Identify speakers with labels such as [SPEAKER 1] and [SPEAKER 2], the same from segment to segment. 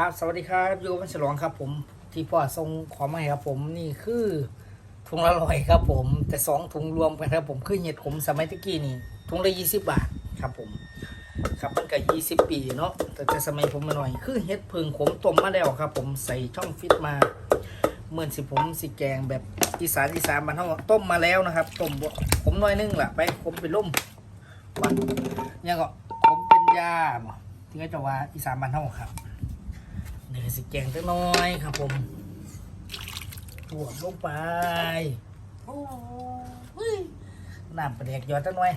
[SPEAKER 1] ครับสวัสดีครับอยู่กับฉลองครับ ผมที่พ่อส่งขอมาให้ครับ ผมนี่คือถุงละร้อยครับ ผม แต่สองถุงรวมกันครับผมคือเห็ดผมสมัยตะกี้นี่ถุงละยี่สิบบาทครับผม ครับมันก็ยี่สิบปีเนาะแต่แต่สมัยผมมาหน่อย คือเห็ดเพิงขมต้มมาแล้วครับ ผมใส่ช่องฟิตมาเหมือนสิผมสิแกงแบบอีสานอีสานมันเท่าต้มมาแล้วนะครับต้มบ่ขมน้อยนึงล่ะไปขมเป็นล่มวันยังก็ขมเป็นยาบ่ที่เขาจะว่าอีสานบ้านเท่าครับ นี่สิแกงจักหน้อยครับผมหัวลงไปโอ้ยน้ำปลาแดกยอดจักหน้อย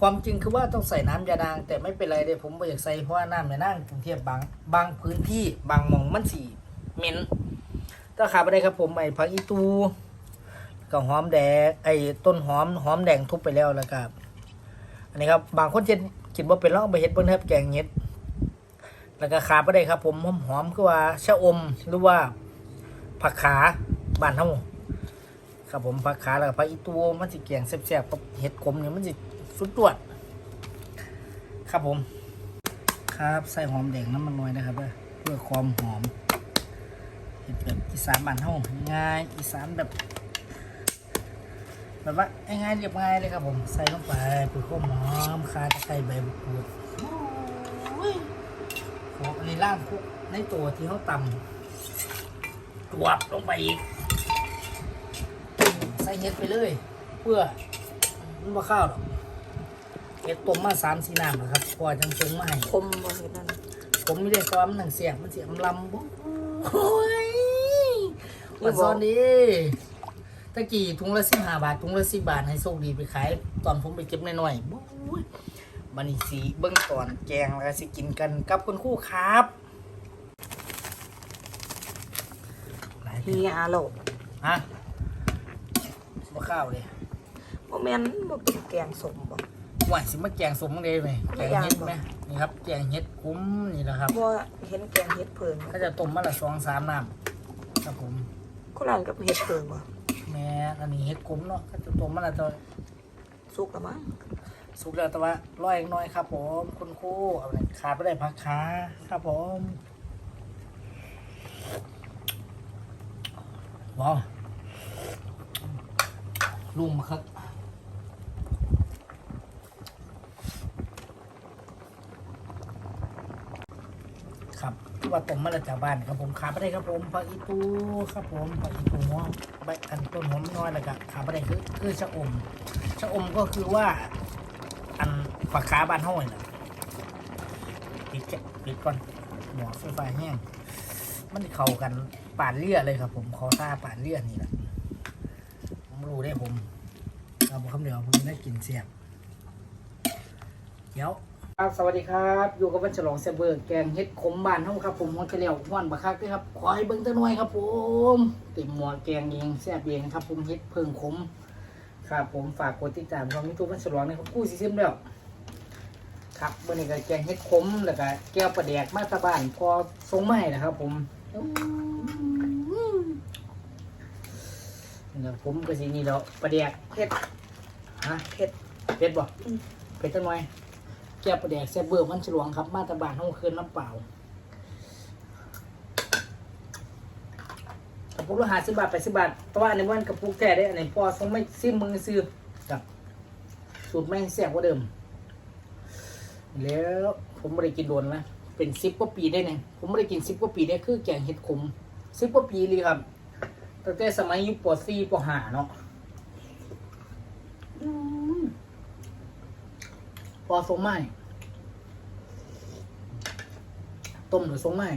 [SPEAKER 1] ความจริงคือว่าต้องใส่น้ำยาดาง แต่ไม่เป็นไรเลยผมไม่อยากใส่เพราะว่าน้ำในนั่งกรุงเทพบางบางพื้นที่บางหมองมันสีเหม็นก็ขาดไปได้ครับผมไอ้ผักอีตูกับหอมแดงไอ้ต้นหอมหอมแดงทุบไปแล้วแล้วครับ อันนี้ครับบางคนจะกินว่าเป็นแล้วเอาไปเฮ็ดเบิ้ลครับแกงเฮ็ด แล้วก็ขาไปได้ครับ ผมหอมหอมๆคือว่าชะอมหรือว่าผักขาบานเฮาครับผมผักขาแล้วก็ผักอีตูมันสิแกงแซ่บๆกับเห็ดขมเนี่ยมันสิสุดตรวดครับผม ครับใส่หอมแดงน้ำมันน้อยนะครับเพื่อความหอมเห็ดแบบอีสานบานเฮาง่ายอีสานแบบแบบว่าง่ายๆเรียบง่ายเลยครับผมใส่ลงไปเพื่อความหอมคาตะไคร้ใบมะกรูด ล่างคุกในตัวที่เขาตำกวบลงไปอีก ใส่เห็ดไปเลย เพื่อมันบ่ข้าวหรอกเห็ดต้มมาสามสี่น้ำนะครับพอจังปรุงมาให้
[SPEAKER 2] คมบ่เห็นนั่น
[SPEAKER 1] ผมไม่ได้ซ้อมหนังเสียบมันเสียมลำบ่โอ้ยมาซ้อนดีตะกี้ถุงละสิบห้าบาทถุงละสิบบาทให้โชคดีไปขาย ตอนผมไปเก็บน้อยๆ บู๊ยมันนี่สีเบิ้งตอนแกงแล้วก็สิกินกันกับคุณครู่ครับหลาย
[SPEAKER 2] เฮียโลก
[SPEAKER 1] ฮะมาข้าวเลย
[SPEAKER 2] บ่แม่นบ่กินแกงสมบ่
[SPEAKER 1] หวานสิมาแกงสมมังเลยไหมแกงเห็ดไหมนี่ครับแกงเห็ดคุ้มนี่แหละครับ
[SPEAKER 2] บ่เห็นแกงเห็ดเพิง
[SPEAKER 1] ก็จะต้มมาละสองสามน้ำครับผม
[SPEAKER 2] คนนั้นกับเห็ดเพิงบ่
[SPEAKER 1] แม่อันนี้เห็ดคุ้มเนาะก็จะต้มมาละตัว
[SPEAKER 2] สุกแล้วมั้ง
[SPEAKER 1] สุกแล้วแต่ว่าร้อยน้อยครับ ผมคุณครูเอาเลยขาดไม่ได้พักขาครับผมว้าวลุ่มครับครับที่ว่าต้มมาจากบ้านครับผมขาไม่ได้ครับผมผักอีตูครับผมผักอีตูหัวใบอันต้นหอมน้อยแล้วก็ขาไม่ได้คือคือชะอมชะอมก็คือว่า อันฝักขาบ้านห้อยน่ะปิดแกปิดก่อนหมอไฟฟ้าแห้ง มันเข้ากันป่านเลี่ยเลยครับ ผมขอท่าป่านเลี่ยนี่แหละผมรู้ได้ผมเอาคำเดียวผมได้กินเสียบเดี๋ยวครับสวัสดีครับอยู่กับวันฉลองเซเบอร์แกงเฮ็ดขมบานเฮาครับผมหัวกระเหลียวห้วนบักคักด้วยครับขอให้เบิ่งตะน่อยครับผมต็มหม้อแกงเองแซ่บเองครับผมเฮ็ดเพิ่งขม ครับผมฝากกดติดตามช่องยูทูบวันฉลองนะครับกู้สิซิมแล้วครับวันนี้ก็แกงเฮ็ดขมแล้วก็แก้วปลาแดกมาตาบ้านพอส่งมาให้นะครับ ผมนี่แหละผมก็สินี่แล้วปลาแดก
[SPEAKER 2] เผ็ด
[SPEAKER 1] ฮะ
[SPEAKER 2] เผ็ด
[SPEAKER 1] เผ็ดบ่
[SPEAKER 2] อืม
[SPEAKER 1] เผ็ดจังหน่อยแก้วประแดกแซ่บเบอร์มันฉลวงครับ มาตรบานห้องคืนน้ำเปล่า ระปุกละห้าสิบบาทแปดสิบบาทแต่ว่าอันนี้วันกระปุกแท้ได้อันนี้พอทรงไม่ซิมมือซื้อกับสูตรแม่งแซ่บกว่าเดิม แล้วผมไม่ได้กินโดนนะเป็นสิบกว่าปีได้เนี่ยผมไม่ได้กินสิบกว่าปีได้คือแกงเห็ดขมสิบกว่าปีเลยครับตั้งแต่สมัยยุคปสี่ปห้าเนาะพอทรงไหม้ต้มหรือทรงไหม้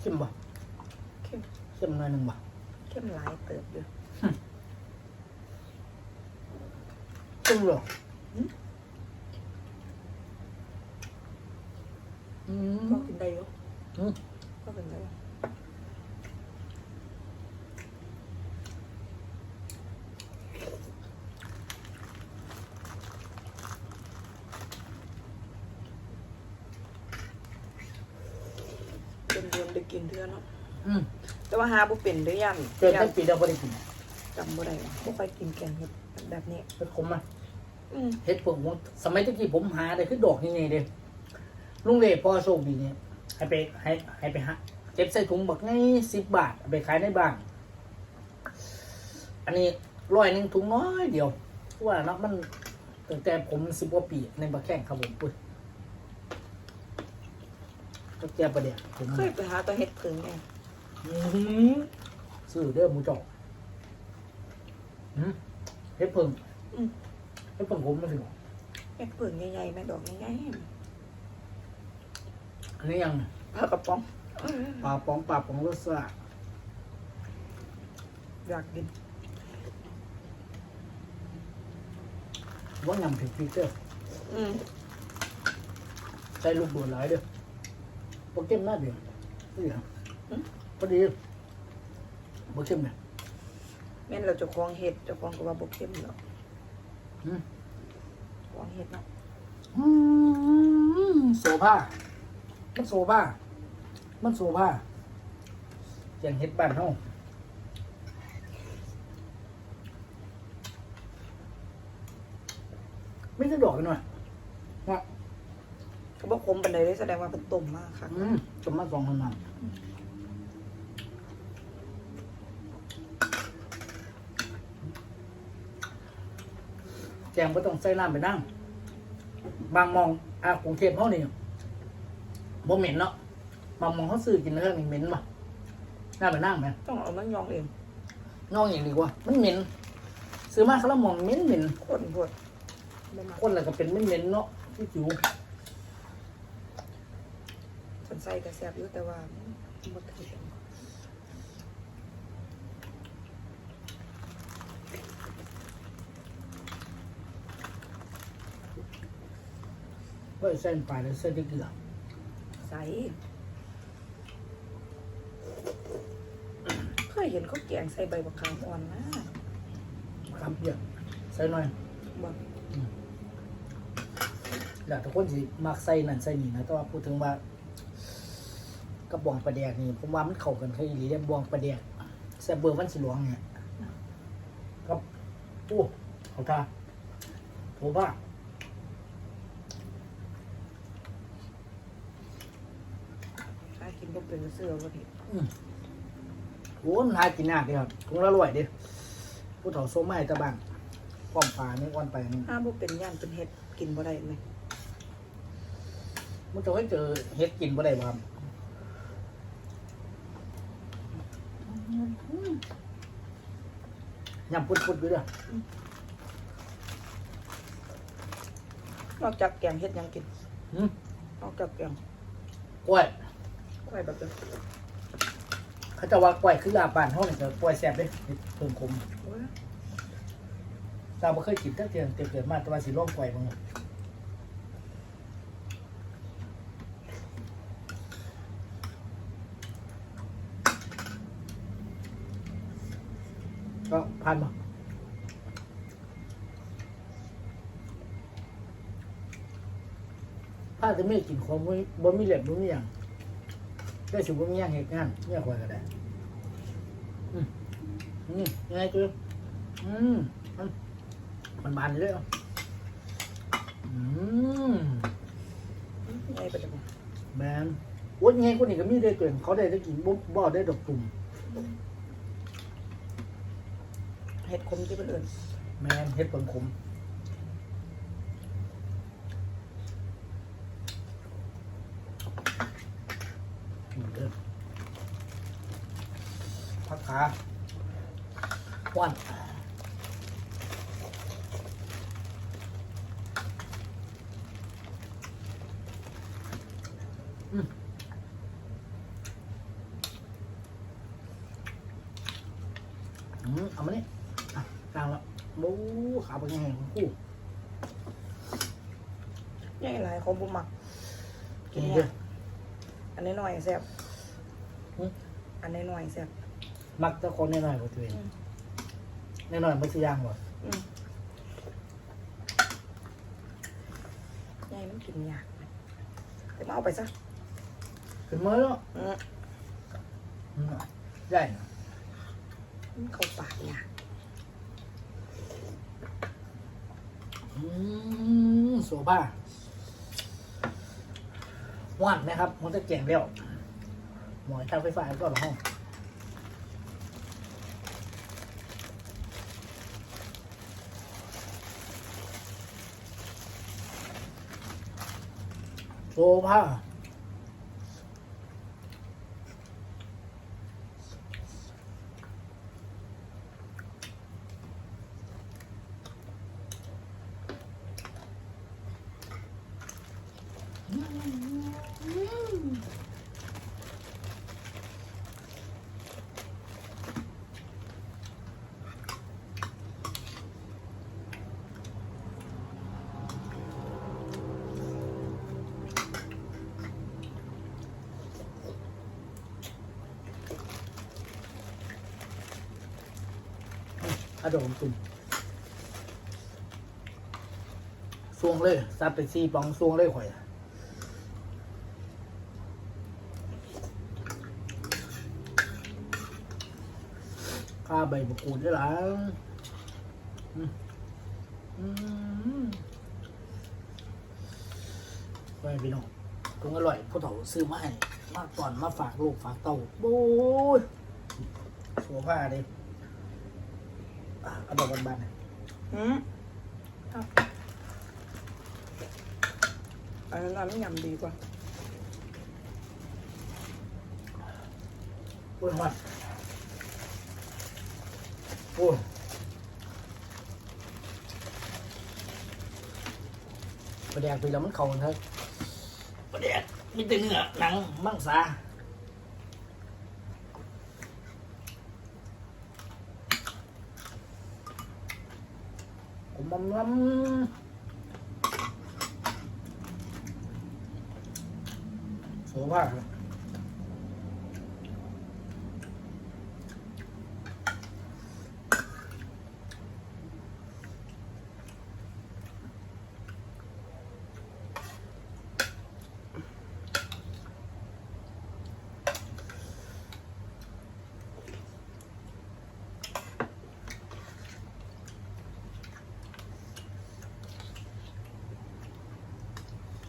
[SPEAKER 1] เข้มบ่
[SPEAKER 2] เข้ม
[SPEAKER 1] เข้มหน่อยหนึ่งบ่
[SPEAKER 2] เข้มหลายเติบอยู่
[SPEAKER 1] เข้มเหรออืม
[SPEAKER 2] ก็กินได้อยู่
[SPEAKER 1] อืม
[SPEAKER 2] ก็กินได้อยู่เป็นเดือนได้กินเดือนเนาะ
[SPEAKER 1] อืม
[SPEAKER 2] แต่ ว่าหาบ่เป็นเด้อย่ำ
[SPEAKER 1] เกิดตั้งปีเดียวพอได้กิน
[SPEAKER 2] จำบ่ได้ว่ะบ่ค่อยกินแกงเห็ดแบบนี้
[SPEAKER 1] เฮ็ดขมอะ
[SPEAKER 2] อืม
[SPEAKER 1] เฮ็ดผมสมัยตะกี้ผมหาได้คือดอกนี่ไงเด้ลุงเล่พ่อโชคดีเนี่ยให้ไปให้ให้ไปหาเก็บใส่ถุงบักไงสิบบาทเอาไปขายในบ้านอันนี้ร้อยหนึ่งถุงน้อยเดียวเพราะว่าเนาะมันตั้งแต่ผมสิบกว่าปีในบะแข้งครับผมปุ้ยก็แก้ประเดี๋ยวผม
[SPEAKER 2] เคยไปหาตัวเห็ดผึ่งไง
[SPEAKER 1] อื้อหือซื้อเด้อหมูจอกหืมเฮ็ดเพิ่ง
[SPEAKER 2] อืม
[SPEAKER 1] เฮ็ดเพิ่งผมมาถึง
[SPEAKER 2] เห็ดผึ่งใหญ่ๆแม่ดอกใหญ่
[SPEAKER 1] อันนี้ยัง
[SPEAKER 2] ๆปลากระป๋อง
[SPEAKER 1] ปลาป๋องปลาป๋องรสชาติ
[SPEAKER 2] อยากกิน
[SPEAKER 1] ว่ายำถึงฟิกเกอร์
[SPEAKER 2] อืม
[SPEAKER 1] ใส่ลูกโดดหลายเด้อโปรเกมหน้าเดียวนี่เหรอ พอดีโปรเกมเนี่ย
[SPEAKER 2] แม่นเราเจะคลองเห็ดเจะคลองก็ว่าบ่เข้มหรอก
[SPEAKER 1] อืม
[SPEAKER 2] คลองเห็ดเนาะ
[SPEAKER 1] อืมโซภามันโซภามันโซภาอย่างเฮ็ดบ้านเฮาไม่ได้ดอกกันหน่อยว่า
[SPEAKER 2] ก็บ่คมปานใดเลยแสดงว่าเป็นต้มมากค่ะ
[SPEAKER 1] อืมจมมาสองคนนั้น แจงก็ต้องใส่น้ำไปนั่ง บางมองอากรุงเทพเขานี่บ่เหม็นเนาะบางมองเขาซื้อกินเรื่องนี้เหม็นป่ะน่าไปนั่งไหม
[SPEAKER 2] ต้องเอามันยองเอง
[SPEAKER 1] นอกอย่างดีกว่า มันเหม็น ซื้อมาเขาแล้วมองเหม็นเหม็น
[SPEAKER 2] คนพวดบ่มา
[SPEAKER 1] คนอะไรก็เป็นเหม็นเหม็นเนาะที่จิ๋ว
[SPEAKER 2] คนใส่ก็แซ่บอยู่แต่ว่าบ่ถึง
[SPEAKER 1] ก็เส้นปลายแล้วเส้นที่เกลือ
[SPEAKER 2] ใส่เคยเห็นเขาแกงใส่ใบบักขามอ่อนนะ
[SPEAKER 1] คำเยอะใส่หน่อย
[SPEAKER 2] บ่
[SPEAKER 1] แล้วทุกคนสิมักใส่นั่นใส่นี่นะแต่ว่าพูดถึงว่ากระบองปลาแดกนี่ผมว่ามันเข้ากันคืออีหลีเด้บองปลาแดกแซ่บเบอร์มันสิหลวงเนี่ยครับโอ้เขาท่าโถบ้า
[SPEAKER 2] ถ้า กินบ่เป็นเสื้อบ่เห็น
[SPEAKER 1] โอ้มันหากินยากเดีครับถุงละร้อยเดิผู้เฒ่าโซไม้ตะบ้านป้อมปลานี่ก้อนไปนี่
[SPEAKER 2] ถ้าบ่เป็นย่านเป็นเห็ดกินบ่ได้ไหม
[SPEAKER 1] มันจะให้เจอเฮ็ดกินบ่ได้บ่ครับยำพุดๆอยู่เด้อน
[SPEAKER 2] อกจากแกงเห็ดหยังกิน
[SPEAKER 1] หืม
[SPEAKER 2] นอกจากแกง
[SPEAKER 1] กล้วย
[SPEAKER 2] กล้วยแบบเดิม
[SPEAKER 1] เขาจะว่ากล้วยคือลาบบ้านเฮานี่ก็กล้วยแซ่บเด้เพิ่มคม
[SPEAKER 2] โอ้ย
[SPEAKER 1] เราบ่เคยกินตั้งแต่เกิดมาแต่ว่าสิลองกล้วยบ้างก็ผ่านบ่ถ้าจะไม่กินของบ่บ่มีเหล็บบ่มีหยัง ได้สิบ่มีหยังเฮ็ดงานเนี่ยข่อยก็ได้อืมอืมยังไงจูอืมมันมันบานเลยเหรออืม
[SPEAKER 2] ใหญ่ไปเลยบ่
[SPEAKER 1] แมนโอ้ยไงคนนี้ก็มีได้เกินเขาได้ได้กินบ่บ่ได้ดอกตุ่ม
[SPEAKER 2] เห็ดขมที่เป็นอื่น
[SPEAKER 1] แมนเฮ็ดเปิงขมอืมเด้อ พักขาวันอืมเอามานี่อะกลางแล้วบูขาเป็นไงของคู่
[SPEAKER 2] ใหญ่หลายเขาบ่มัก
[SPEAKER 1] กินเด้อ
[SPEAKER 2] อันนี้หน่อยแซ่บ
[SPEAKER 1] อืม
[SPEAKER 2] อันนี้หน่อยแซ่บ
[SPEAKER 1] มักเจ้าคนน้อยๆกว่าตัวเอง
[SPEAKER 2] อืม
[SPEAKER 1] น้อยๆมันสิย่างบ่
[SPEAKER 2] อืมใหญ่มันกินยากแต่มาเอาไปซะ
[SPEAKER 1] ขึ้นมือแล้ว
[SPEAKER 2] อืม
[SPEAKER 1] อืมใหญ่นะ
[SPEAKER 2] มันเข้าปากยาก
[SPEAKER 1] อืมโซบ้าว่านนะครับ มันจะแก่งแล้วหมอยทางไฟฟ้าก็หรอห้อง โซ ผ้าอะโดมตุ่มซวงเลยซับไปซีปองซวงเลยข่อยข้าใบมะกรูดได้หลายอืมอืมไปพี่น้องตรงอร่อยพ่อเฒ่าซื้อมาให้ มาก่อนมาฝากลูกฝากเต้าโอ้ยสัวผ้าเลย เอาดอกบานๆนะ
[SPEAKER 2] อืมเอาอันนั้นน้ำยำดีกว่า
[SPEAKER 1] โอ้ยมันโอ้ยประเดี๋ยวไปแล้วมันเข่าเถอะประเดี๋ยวมีแต่เนื้อหนังมังสา มล้ำโสภาพครับ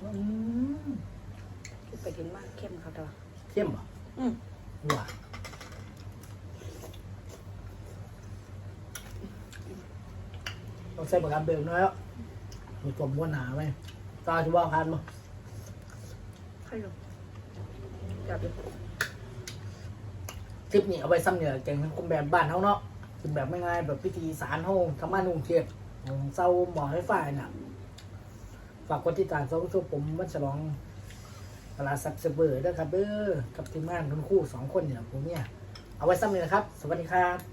[SPEAKER 1] อืม
[SPEAKER 2] ไปกินมาก เข้มเขาตัว
[SPEAKER 1] เข้มเหรอ
[SPEAKER 2] อืม
[SPEAKER 1] หวานต้องใส่ปากกาเบลน้อยแล้วมีตัวม้วนหนาไหมตาจะว่าพันมั้
[SPEAKER 2] ใครลงจับดิ
[SPEAKER 1] คลิปนี้เอาไว้ซ้ำเนี่ยแกงทั้งกลมแบบบ้านเขาเนาะเป็นแบบไม่ง่ายแบบพิธีสารเฮาทำบ้านนุ่งเทียบของเศร้าหมอให้ฝ่ายน่ะ ฝากกดติดตามช่องช่วผมวันฉลองต ลาซับเซเบอร์ด้วยครับเบอร์กับทีมงานคุณคู่สองคนเนี่ยผมเนี่ย เอาไว้ซ้ำเลยนะครับ สวัสดีครับ